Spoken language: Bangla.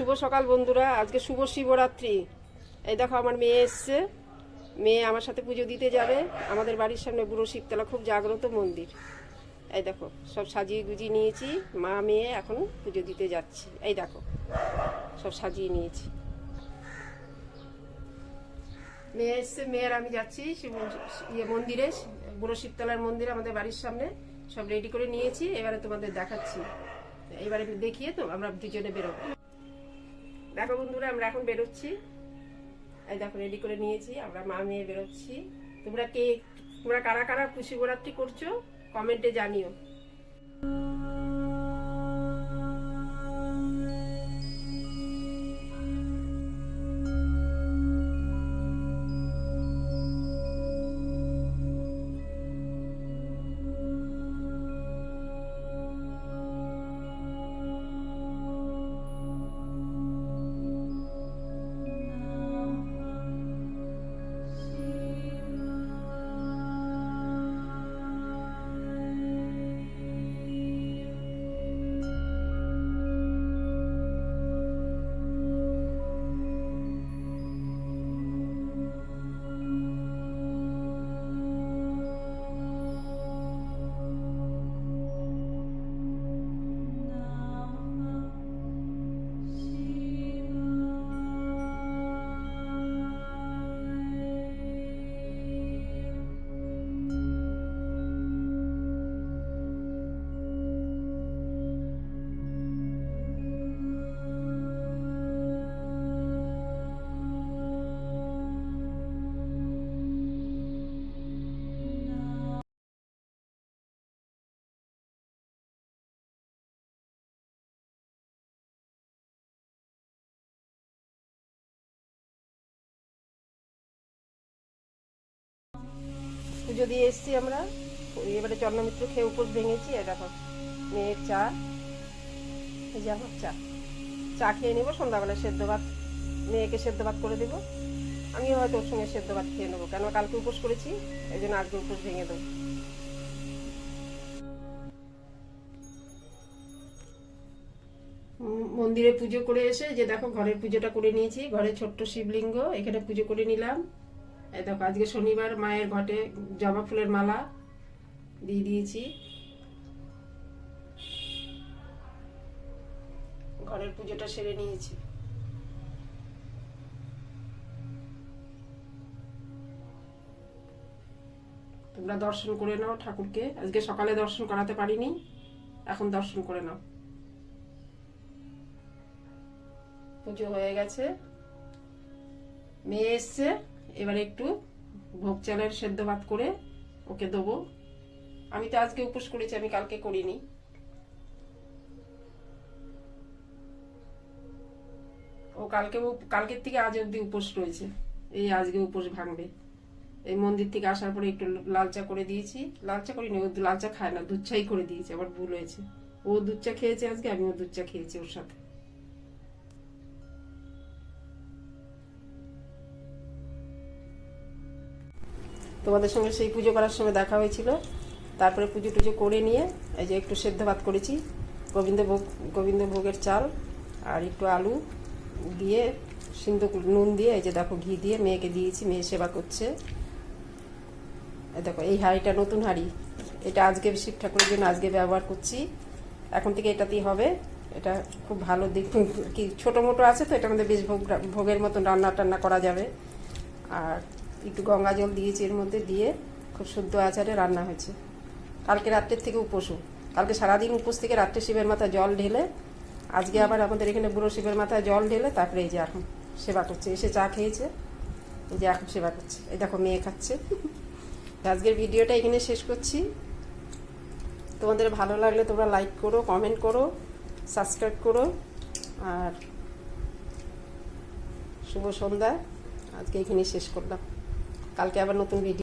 শুভ সকাল বন্ধুরা, আজকে শুভ শিবরাত্রি। এই দেখো আমার মেয়ে এসছে। মেয়ে আমার সাথে পুজো দিতে যাবে। আমাদের বাড়ির সামনে বুড়ো শিবতলা, খুব জাগ্রত মন্দির। এই দেখো, সব সাজিয়ে গুজিয়ে নিয়েছি। মা, মেয়ে এখন পুজো দিতে যাচ্ছি। এই দেখো, সব সাজিয়ে নিয়েছি। মেয়ে এসছে মেয়ের আমি যাচ্ছি ইয়ে মন্দিরে, বুড়ো শিবতলার মন্দির, আমাদের বাড়ির সামনে। সব রেডি করে নিয়েছি। এবারে তোমাদের দেখাচ্ছি। এবারে দেখিয়ে তো আমরা দুজনে বেরোবো। দেখো বন্ধুরা, আমরা এখন বেরোচ্ছি। এই দেখো রেডি করে নিয়েছি। আমরা মা মেয়ে বেরোচ্ছি। তোমরা কে, তোমরা কারা কারা খুশি গোরাত্রি করছ কমেন্টে জানিও। পুজো দিয়ে এসছি আমরা, এবারে চন্দ্রমিত্র খেয়ে উপোস ভেঙেছি, আর দেখো, মেয়ের চা। এই যে আমার চা। চা খেয়ে নেব, সন্ধ্যাবেলা সেদ্ধ ভাত, মেয়েকে সেদ্ধ ভাত করে দেবো। আমি হয়তো ওর সঙ্গে সেদ্ধ ভাত খেয়ে নেব কেন কালকে উপোস করেছি, এই জন্য আজকে উপোস ভেঙে দেবো। মন্দিরে পুজো করে এসে, যে দেখো ঘরের পুজোটা করে নিয়েছি ঘরে ছোট্ট শিবলিঙ্গ, এখানে পুজো করে নিলাম। এই দেখো, আজকে শনিবার মায়ের ঘটে জবা ফুলের মালা দিয়ে দিয়েছি। ঘরের পুজোটা সেরে নিয়েছি। তোমরা দর্শন করে নাও ঠাকুরকে। আজকে সকালে দর্শন করাতে পারিনি, এখন দর্শন করে নাও। পুজো হয়ে গেছে। মেয়ে এসছে। এবারে একটু ভোগ চালের সেদ্ধ ভাত করে ওকে দেবো। আমি তো আজকে উপোস করেছি, আমি কালকে করিনি। ও কালকে কালকের থেকে আজ অব্দি উপোস রয়েছে। এই আজকে উপোস ভাঙবে। এই মন্দির থেকে আসার পরে একটু লাল চা করে দিয়েছি। লাল চা করিনি, ও লাল চা খায় না, দুধ চাই করে দিয়েছি, আবার ভুল হয়েছে। ও দুধ চা খেয়েছে আজকে, আমিও দুধ চা খেয়েছি ওর সাথে। তোমাদের সঙ্গে সেই পুজো করার সময় দেখা হয়েছিল। তারপরে পুজো টুজো করে নিয়ে এই যে একটু সেদ্ধ ভাত করেছি গোবিন্দ ভোগ গোবিন্দ ভোগের চাল আর একটু আলু দিয়ে সিন্ধু নুন দিয়ে এই যে দেখো ঘি দিয়ে মেয়েকে দিয়েছি, মেয়ে সেবা করছে। দেখো, এই হাঁড়িটা নতুন হাঁড়ি। এটা আজকে শিব ঠাকুরের জন্য আজকে ব্যবহার করছি। এখন থেকে এটাতেই হবে। এটা খুব ভালো দিক। কি ছোটো মোটো আছে তো, এটার মধ্যে বেশ ভোগ, ভোগের মতন রান্না টান্না করা যাবে। আর একটু গঙ্গা জল দিয়েছি এর মধ্যে দিয়ে খুব শুদ্ধ আচারে রান্না হয়েছে। কালকে রাত্রের থেকে উপোসও কালকে সারাদিন উপোস থেকে রাত্রে শিবের মাথায় জল ঢেলে, আজকে আবার আমাদের এখানে বুড়ো শিবের মাথায় জল ঢেলে তারপরে এই যে এখন সেবা করছে। এসে চা খেয়েছে, এই যে এখন সেবা করছে। এই দেখো মেয়ে খাচ্ছে। আজকের ভিডিওটা এখানে শেষ করছি। তোমাদের ভালো লাগলে তোমরা লাইক করো কমেন্ট করো সাবস্ক্রাইব করো, আর শুভ সন্ধ্যা। আজকে এখানেই শেষ করলাম। কালকে আবার নতুন ভিডিও